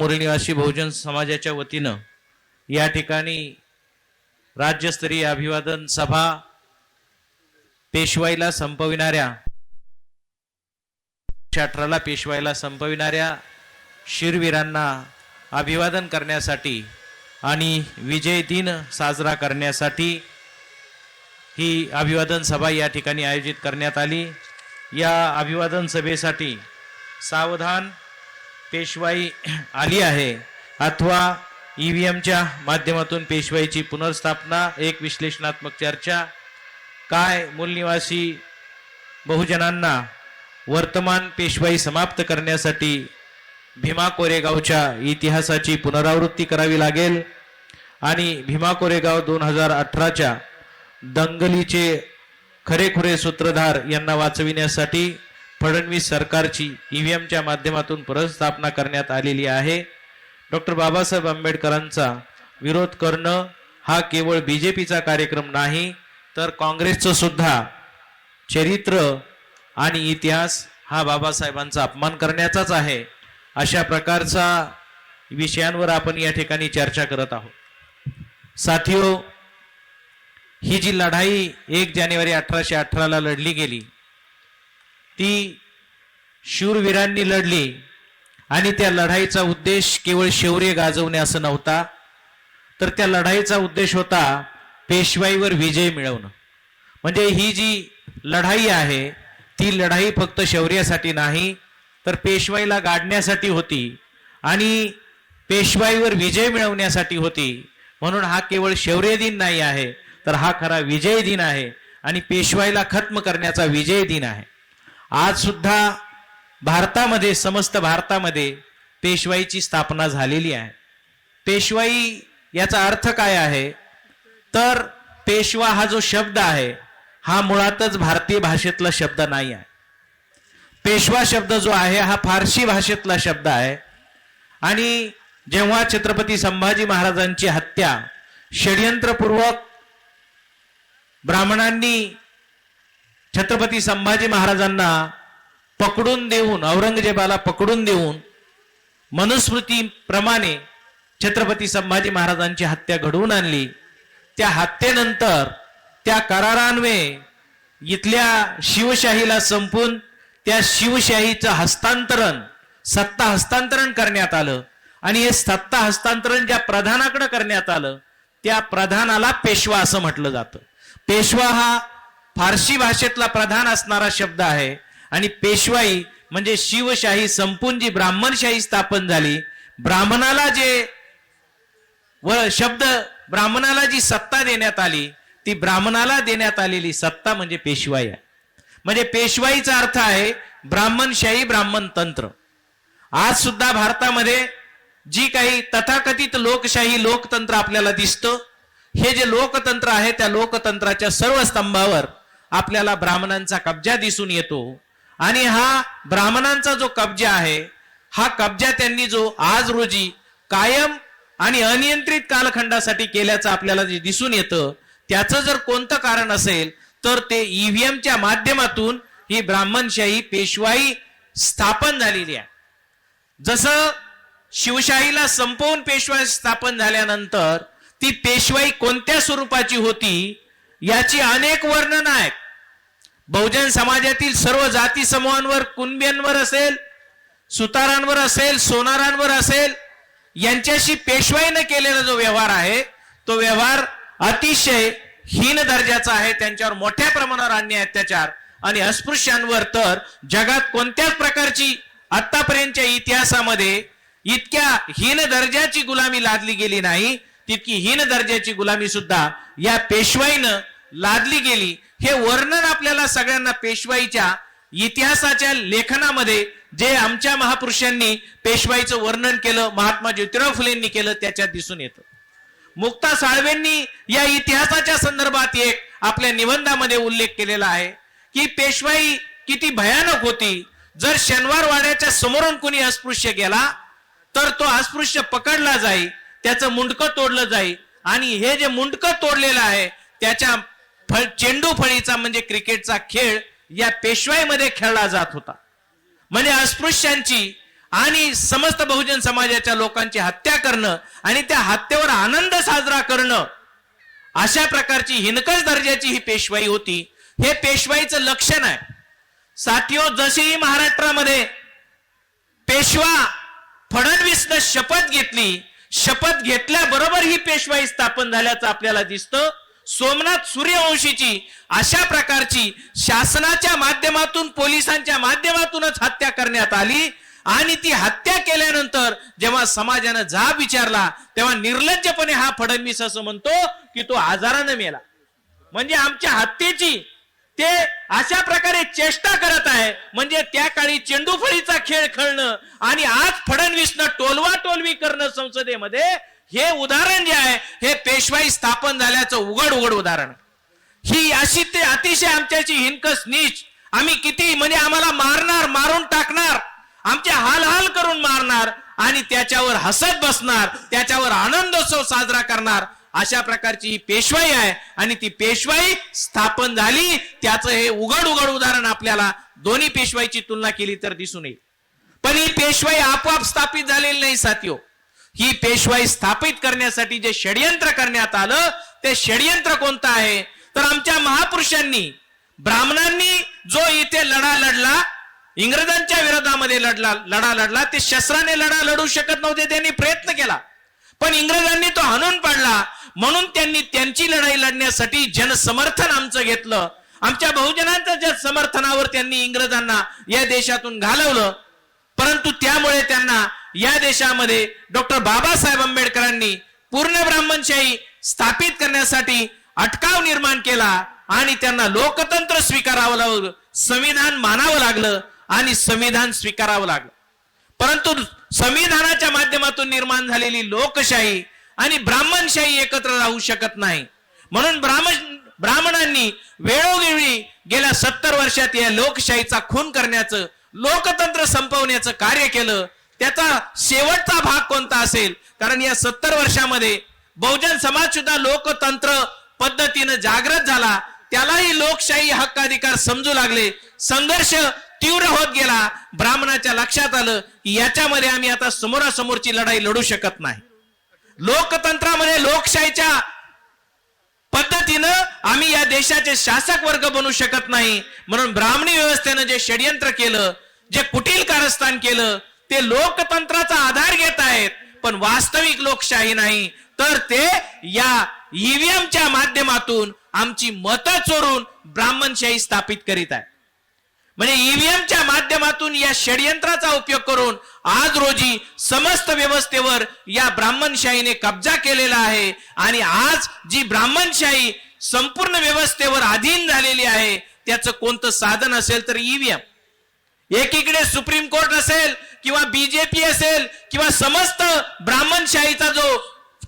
मुरनिवासी बहुजन समाजाच्या वतीनं या ठिकाणी राज्यस्तरीय अभिवादन सभा पेशवाईला संपविणाऱ्या अठराला पेशवाईला संपविणाऱ्या शिरवीरांना अभिवादन करण्यासाठी आणि विजय दिन साजरा करण्यासाठी ही अभिवादन सभा या ठिकाणी आयोजित करण्यात आली. या अभिवादन सभेसाठी सावधान पेशवाई आली आहे. अथवा ई व्ही एमच्या माध्यमातून पेशवाईची पुनर्स्थापना एक विश्लेषणात्मक चर्चा. काय मूलनिवासी बहुजनांना वर्तमान पेशवाई समाप्त करण्यासाठी भीमा कोरेगावच्या इतिहासाची पुनरावृत्ती करावी लागेल? आणि भीमा कोरेगाव दोन हजार अठराच्या दंगलीचे खरेखुरे सूत्रधार यांना वाचविण्यासाठी फडणवीस सरकारची ईव्हीएमच्या माध्यमातून पुनर्स्थापना करण्यात आलेली आहे. डॉक्टर बाबासाहेब आंबेडकरांचा विरोध करणं हा केवळ बी जे पीचा कार्यक्रम नाही तर काँग्रेसचं सुद्धा. चरित्र आणि इतिहास हा बाबासाहेबांचा अपमान करण्याचाच आहे अशा प्रकारचा विषयांवर आपण या ठिकाणी चर्चा करत आहोत. साथियो ही जी लढाई एक जानेवारी अठराशे अठराला लढली गेली ती शूरवीरांनी लढली. आणि त्या लढाईचा उद्देश केवळ शौर्य गाजवणे असं नव्हता तर त्या लढाईचा उद्देश होता पेशवाईवर विजय मिळवणं. म्हणजे ही जी लढाई आहे ती लढाई फक्त शौर्यासाठी नाही तर पेशवाईला गाडण्यासाठी होती आणि पेशवाईवर विजय मिळवण्यासाठी होती. म्हणून हा केवळ शौर्य दिन नाही आहे तर हा खरा विजय दिन आहे आणि पेशवाईला खत्म करण्याचा विजय दिन आहे. आज सुद्धा भारतामध्ये समस्त भारतामध्ये पेशवाईची स्थापना झालेली आहे. पेशवाई याचा अर्थ काय आहे? तर पेशवा हा जो शब्द आहे हा मुळातच भारतीय भाषेतला शब्द नाही आहे. पेशवा शब्द जो आहे हा फारसी भाषेतला शब्द आहे. आणि जेव्हा छत्रपती संभाजी महाराजांची हत्या षडयंत्रपूर्वक ब्राह्मणांनी छत्रपती संभाजी महाराजांना पकडून देऊन औरंगजेबाला पकडून देऊन मनुस्मृतीप्रमाणे छत्रपती संभाजी महाराजांची हत्या घडवून आणली. त्या हत्येनंतर त्या करारान्वये इथल्या शिवशाहीला संपून त्या शिवशाहीचं हस्तांतरण सत्ता हस्तांतरण करण्यात आलं. आणि हे सत्ता हस्तांतरण ज्या प्रधानाकडे करण्यात आलं त्या प्रधानाला पेशवा असं म्हटलं जातं. पेशवा हा फारसी भाषेतला प्रधान असणारा शब्द आहे. आणि पेशवाई म्हणजे शिवशाही संपून जी ब्राह्मणशाही स्थापन झाली. ब्राह्मणाला जे व शब्द ब्राह्मणाला जी सत्ता देण्यात आली ती ब्राह्मणाला देण्यात आलेली सत्ता म्हणजे पेशवाई आहे. म्हणजे पेशवाईचा अर्थ आहे ब्राह्मणशाही ब्राह्मण तंत्र. आज सुद्धा भारतामध्ये जी काही तथाकथित लोकशाही लोकतंत्र आपल्याला दिसतं हे जे लोकतंत्र आहे त्या लोकतंत्राच्या सर्व स्तंभावर आपल्याला ब्राह्मणांचा कब्जा दिसून येतो. आणि हा ब्राह्मणांचा जो कब्जा आहे हा कब्जा त्यांनी जो आज रोजी कायम आणि अनियंत्रित कालखंडासाठी केल्याचं आपल्याला जे दिसून येतं त्याचं जर कोणतं कारण असेल तर ते ईव्हीएमच्या माध्यमातून ही ब्राह्मणशाही पेशवाई स्थापन झालेली आहे. जसं शिवशाहीला संपवून पेशवाई स्थापन झाल्यानंतर ती पेशवाई कोणत्या स्वरूपाची होती याची अनेक वर्णन आहेत. बहुजन समाजातील सर्व जाती समूहांवर कुणब्यांवर असेल सुतारांवर असेल सोनारांवर असेल यांच्याशी पेशवाईनं केलेला जो व्यवहार आहे तो व्यवहार अतिशय हीन दर्जाचा आहे. त्यांच्यावर मोठ्या प्रमाणावर अन्याय अत्याचार आणि अस्पृश्यांवर तर जगात कोणत्याच प्रकारची आतापर्यंतच्या इतिहासामध्ये इतक्या हीन दर्जाची गुलामी लादली गेली नाही. तितकी हीन दर्जाची गुलामी सुद्धा या पेशवाईनं लादली गेली. हे वर्णन आपल्याला सगळ्यांना पेशवाईच्या इतिहासाच्या लेखनामध्ये जे आमच्या महापुरुषांनी पेशवाईचं वर्णन केलं महात्मा ज्योतिराव फुलेंनी केलं त्याच्यात दिसून येतं. मुक्ता साळवेंनी या इतिहासाच्या संदर्भात एक आपल्या निबंधामध्ये उल्लेख केलेला आहे की पेशवाई किती भयानक होती. जर शनिवार वाड्याच्या समोरून कोणी अस्पृश्य गेला तर तो अस्पृश्य पकडला जाई. त्याचं मुंडकं तोडलं जाईल. आणि हे जे मुंडकं तोडलेलं आहे त्याच्या फळ चेंडू फळीचा म्हणजे क्रिकेटचा खेळ या पेशवाईमध्ये खेळला जात होता. म्हणजे अस्पृश्यांची आणि समस्त बहुजन समाजाच्या लोकांची हत्या करणं आणि त्या हत्येवर आनंद साजरा करणं अशा प्रकारची हिनकस दर्जाची ही पेशवाई होती. हे पेशवाईचं लक्षण आहे. साथियो जशीही महाराष्ट्रामध्ये पेशवा फडणवीसनं शपथ घेतली शपथ घेतल्याबरोबर ही पेशवाई स्थापन झाल्याचं आपल्याला दिसतं. सोमनाथ सूर्यवंशीची अशा प्रकारची शासनाच्या माध्यमातून पोलिसांच्या माध्यमातूनच हत्या करण्यात आली आणि ती हत्या केल्यानंतर जेव्हा समाजानं जाब विचारला तेव्हा निर्लज्जपणे हा फडणवीस असं म्हणतो की तो आजारानं मेला. म्हणजे आमच्या हत्येची ते अशा प्रकारे चेष्टा करत आहे म्हणजे त्या काळी चेंडूफळीचा खेळ खेळणं आणि आज फडणवीसनं टोलवा टोलवी करणं संसदेमध्ये हे उदाहरण जे आहे हे पेशवाई स्थापन झाल्याचं उघड उघड उदाहरण. ही अशी ते अतिशय आमच्याची हिनकस नीच आम्ही किती म्हणजे आम्हाला मारणार मारून टाकणार आमचे हाल हाल करून मारणार आणि त्याच्यावर हसत बसणार त्याच्यावर आनंदोत्सव साजरा करणार अशा प्रकारची ही पेशवाई आहे. आणि ती पेशवाई स्थापन झाली त्याचं हे उघड उघड उदाहरण आपल्याला दोन्ही पेशवाईची तुलना केली तर दिसून येईल. पण ही पेशवाई आपोआप स्थापित झालेली नाही साथियो. ही पेशवाई स्थापित करण्यासाठी जे षडयंत्र करण्यात आलं ते षडयंत्र कोणतं आहे? तर आमच्या महापुरुषांनी ब्राह्मणांनी जो इथे लढा लढला इंग्रजांच्या विरोधामध्ये लढला लढा लढला ते शस्त्राने लढा लढू शकत नव्हते त्यांनी प्रयत्न केला. पण इंग्रजांनी तो हाणून पाडला. म्हणून त्यांनी त्यांची लढाई लढण्यासाठी जनसमर्थन आमचं घेतलं. आमच्या बहुजनांच्या ज्या समर्थनावर त्यांनी इंग्रजांना या देशातून घालवलं परंतु त्यामुळे त्यांना या देशामध्ये डॉक्टर बाबासाहेब आंबेडकरांनी पूर्ण ब्राह्मणशाही स्थापित करण्यासाठी अटकाव निर्माण केला आणि त्यांना लोकतंत्र स्वीकारावं लागलं संविधान मानावं लागलं आणि संविधान स्वीकारावं लागलं. परंतु संविधानाच्या माध्यमातून निर्माण झालेली लोकशाही आणि ब्राह्मणशाही एकत्र राहू शकत नाही. म्हणून ब्राह्मण ब्राह्मणांनी वेळोवेळी गेल्या सत्तर वर्षात या लोकशाहीचा खून करण्याचं लोकतंत्र संपवण्याचं कार्य केलं. त्याचा शेवटचा भाग कोणता असेल? कारण या सत्तर वर्षामध्ये बहुजन समाज सुद्धा लोकतंत्र पद्धतीनं जागृत झाला. त्यालाही लोकशाही हक्क अधिकार समजू लागले. संघर्ष तीव्र होत गेला. ब्राह्मणाच्या लक्षात आलं की याच्यामध्ये आम्ही आता समोरासमोरची लढाई लढू शकत नाही. लोकतंत्रामध्ये लोकशाहीच्या पद्धतीनं आम्ही या देशाचे शासक वर्ग बनू शकत नाही. म्हणून ब्राह्मणी व्यवस्थेनं जे षडयंत्र केलं जे कुटील कारस्थान केलं ते लोकतंत्राचा आधार घेत आहेत पण वास्तविक लोकशाही नाही. तर ते या ईव्हीएमच्या माध्यमातून आमची मतं चोरून ब्राह्मणशाही स्थापित करीत आहे म्हणजे ईव्हीएमच्या माध्यमातून या षडयंत्राचा उपयोग करून आज रोजी समस्त व्यवस्थेवर या ब्राह्मणशाहीने कब्जा केलेला आहे. आणि आज जी ब्राह्मणशाही संपूर्ण व्यवस्थेवर अधीन झालेली आहे त्याचं कोणतं साधन असेल तर ईव्हीएम एकीकडे सुप्रीम कोर्ट असेल किंवा बीजेपी असेल किंवा समस्त ब्राह्मणशाहीचा जो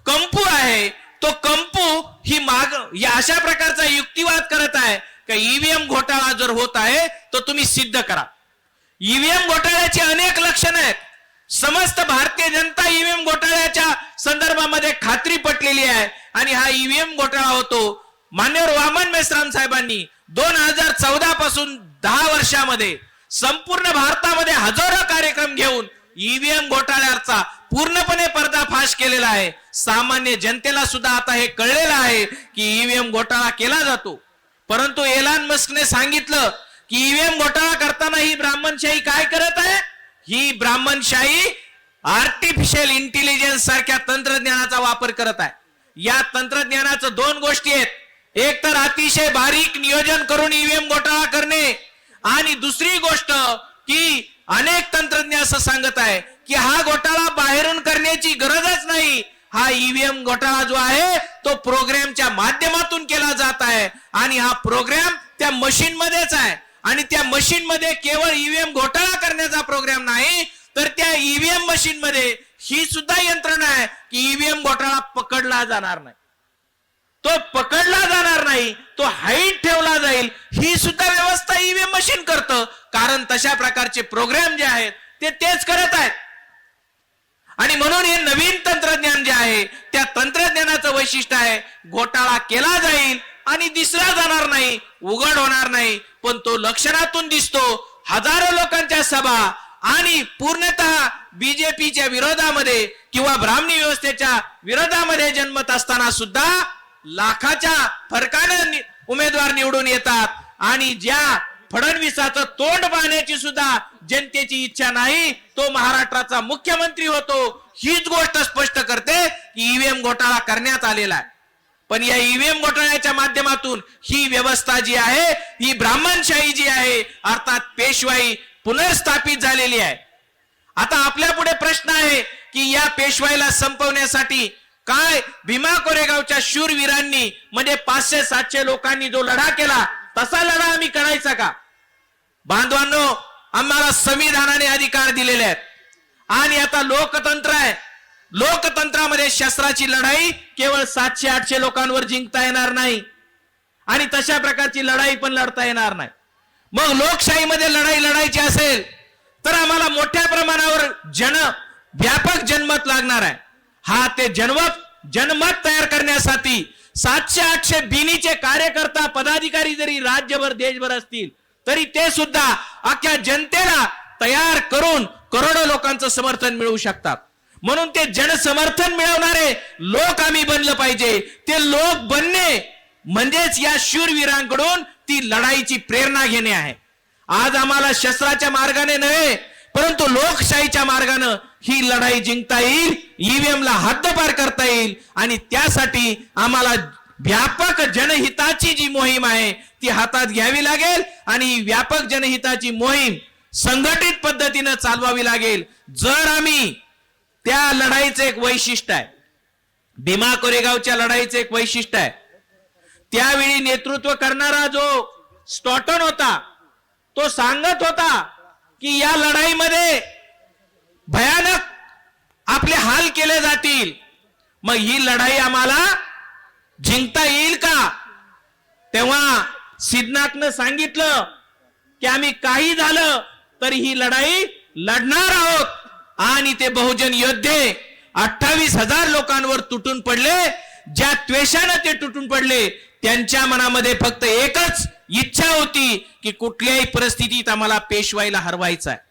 कंपू आहे तो कंपू ही माग या अशा प्रकारचा युक्तिवाद करत आहे. का ईव्हीएम घोटाळा जर होत आहे तर तुम्ही सिद्ध करा. ईव्हीएम घोटाळ्याची अनेक लक्षणं आहेत. समस्त भारतीय जनता ईव्हीएम घोटाळ्याच्या संदर्भामध्ये खात्री पटलेली आहे. आणि हा ईव्हीएम घोटाळा होतो मान्यवर वामन मेश्राम साहेबांनी दोन हजार चौदा पासून दहा वर्षामध्ये संपूर्ण भारतामध्ये हजारो कार्यक्रम घेऊन ईव्हीएम घोटाळ्याचा पूर्णपणे पर्दाफाश केलेला आहे. सामान्य जनतेला सुद्धा आता हे कळलेलं आहे की ईव्हीएम घोटाळा केला जातो. परंतु एलान मस्कने सांगितलं की ईव्हीएम घोटाळा करताना ही ब्राह्मणशाही काय करत आहे? ही ब्राह्मणशाही आर्टिफिशियल इंटेलिजन्स सारख्या तंत्रज्ञानाचा वापर करत आहे. या तंत्रज्ञानाचं दोन गोष्टी आहेत. एक तर अतिशय बारीक नियोजन करून ईव्हीएम घोटाळा करणे. आणि दुसरी गोष्ट की अनेक तंत्रज्ञ असं सांगत आहे की हा घोटाळा बाहेरून करण्याची गरजच नाही. हा ईव्हीएम घोटाळा जो आहे तो प्रोग्रामच्या माध्यमातून केला जात आहे. आणि हा प्रोग्राम त्या मशीन मध्येच आहे. आणि त्या मशीन मध्ये केवळ ईव्हीएम घोटाळा करण्याचा प्रोग्राम नाही तर त्या ईव्हीएम मशीन मध्ये ही सुद्धा यंत्रणा आहे की ईव्हीएम घोटाळा पकडला जाणार नाही. तो पकडला जाणार नाही तो हाईट ठेवला जाईल ही सुद्धा व्यवस्था ईव्हीएम मशीन करतं. कारण तशा प्रकारचे प्रोग्राम जे आहेत ते तेच करत आहेत. आणि म्हणून हे नवीन तंत्रज्ञान जे आहे त्या तंत्रज्ञानाचं वैशिष्ट्य आहे घोटाळा केला जाईल आणि दिसला जाणार नाही उघड होणार नाही पण तो लक्षणातून दिसतो. हजारो लोकांच्या सभा आणि पूर्णतः बीजेपीच्या विरोधामध्ये किंवा ब्राह्मणी व्यवस्थेच्या विरोधामध्ये जन्मत असताना सुद्धा लाखाच्या फरकानं उमेदवार निवडून येतात. आणि ज्या फडणवीसाचं तोंड पाहण्याची सुद्धा जनतेची इच्छा नाही. तो महाराष्ट्राचा मुख्यमंत्री होतो. हीच गोष्ट स्पष्ट करते की ईव्हीएम घोटाळा करण्यात आलेला आहे. पण या ईव्हीएम घोटाळ्याच्या माध्यमातून ही व्यवस्था जी आहे ही ब्राह्मणशाही जी आहे अर्थात पेशवाई पुनर्स्थापित झालेली आहे. आता आपल्या पुढे प्रश्न आहे की या पेशवाईला संपवण्यासाठी काय? भीमा कोरेगावच्या शूरवीरांनी म्हणजे पाचशे सातशे लोकांनी जो लढा केला तसा लढा आम्ही करायचा का? बांधवांनो आम्हाला संविधानाने अधिकार दिलेले आहेत. आणि आता लोकतंत्र आहे. लोकतंत्रामध्ये शस्त्राची लढाई केवळ सातशे आठशे लोकांवर जिंकता येणार नाही. आणि तशा प्रकारची लढाई पण लढता येणार नाही. मग लोकशाहीमध्ये लढाई लढायची असेल तर आम्हाला मोठ्या प्रमाणावर जन व्यापक जनमत लागणार आहे. हा ते जनमत जनमत तयार करण्यासाठी सातशे आठशे बिनीचे कार्यकर्ता पदाधिकारी जरी राज्यभर देशभर असतील तरी ते सुद्धा अख्ख्या जनतेला तयार करून करोडो लोकांचं समर्थन मिळवू शकतात. म्हणून ते जनसमर्थन मिळवणारे लोक आम्ही बनलं पाहिजे. ते लोक बनणे म्हणजेच या शूरवीरांकडून ती लढाईची प्रेरणा घेणे आहे. आज आम्हाला शस्त्राच्या मार्गाने नव्हे परंतु लोकशाहीच्या मार्गानं ही लढाई जिंकता येईल ईव्हीएम ला हद्दपार करता येईल आणि त्यासाठी आम्हाला व्यापक जनहिताची जी मोहीम आहे ती हातात घ्यावी लागेल आणि व्यापक जनहिताची मोहीम संघटित पद्धतीनं चालवावी लागेल. जर आम्ही त्या लढाईचं एक वैशिष्ट्य आहे भीमा कोरेगावच्या लढाईचं एक वैशिष्ट्य आहे त्यावेळी नेतृत्व करणारा जो स्टॉटन होता तो सांगत होता की या लढाईमध्ये भयानक आपले हाल केले जातील. मग ही लढाई आम्हाला जिंकता येईल का? तेव्हा सिद्धनाथनं सांगितलं की आम्ही काही झालं तरी ही लढाई लढणार आहोत. आणि ते बहुजन योद्धे अठ्ठावीस हजार लोकांवर तुटून पडले. ज्या त्वेषानं ते तुटून पडले त्यांच्या मनामध्ये फक्त एकच इच्छा होती की कुठल्याही परिस्थितीत आम्हाला पेशवाईला हरवायचं आहे.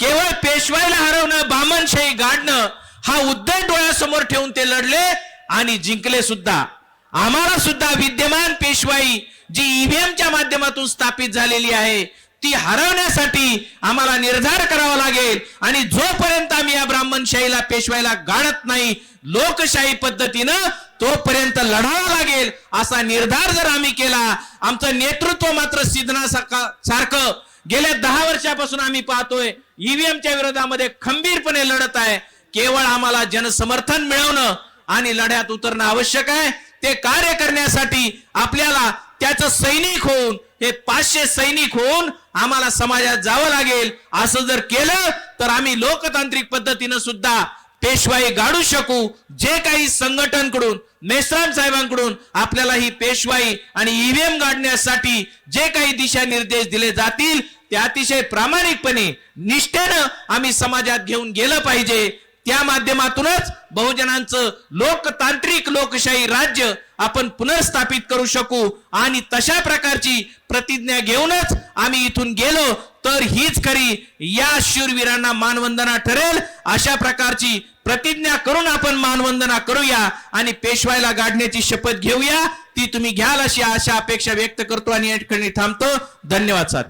केवळ पेशवाईला हरवणं बामनशाही गाडणं हा उद्धट डोळ्यासमोर ठेवून ते लढले आणि जिंकले सुद्धा. आम्हाला सुद्धा विद्यमान पेशवाई जी ईव्हीएमच्या माध्यमातून स्थापित झालेली आहे ती हरवण्यासाठी आम्हाला निर्धार करावा लागेल. आणि जोपर्यंत आम्ही या ब्राह्मणशाहीला पेशवाईला गाडत नाही लोकशाही पद्धतीनं तोपर्यंत लढावा लागेल असा निर्धार जर आम्ही केला आमचं नेतृत्व मात्र सिद्धना सारखं गेल्या दहा वर्षापासून आम्ही पाहतोय ईव्हीएमच्या विरोधामध्ये खंबीरपणे लढत आहे. केवळ आम्हाला जनसमर्थन मिळवणं आणि लढ्यात उतरणं आवश्यक आहे. ते कार्य करण्यासाठी आपल्याला त्याचं सैनिक होऊन हे पाचशे सैनिक होऊन आम्हाला समाजात जावं लागेल. असं जर केलं तर आम्ही लोकतांत्रिक पद्धतीनं सुद्धा पेशवाई गाडू शकू. जे काही संघटनकडून मेश्राम साहेबांकडून आपल्याला ही पेशवाई आणि ईव्हीएम गाडण्यासाठी जे काही दिशानिर्देश दिले जातील ते अतिशय प्रामाणिकपणे निष्ठेनं आम्ही समाजात घेऊन गेलं पाहिजे. त्या माध्यमातूनच बहुजनांचं लोकतांत्रिक लोकशाही राज्य आपण पुनर्स्थापित करू शकू. आणि तशा प्रकारची प्रतिज्ञा घेऊनच आम्ही इथून गेलो. तर हीच खरी या शूरवीरांना मानवंदना ठरेल. अशा प्रकारची प्रतिज्ञा करून आपण मानवंदना करूया आणि पेशवायला गाडण्याची शपथ घेऊया. ती तुम्ही घ्याल अशी आशा अपेक्षा व्यक्त करतो आणि या ठिकाणी थांबतो. धन्यवाद साथ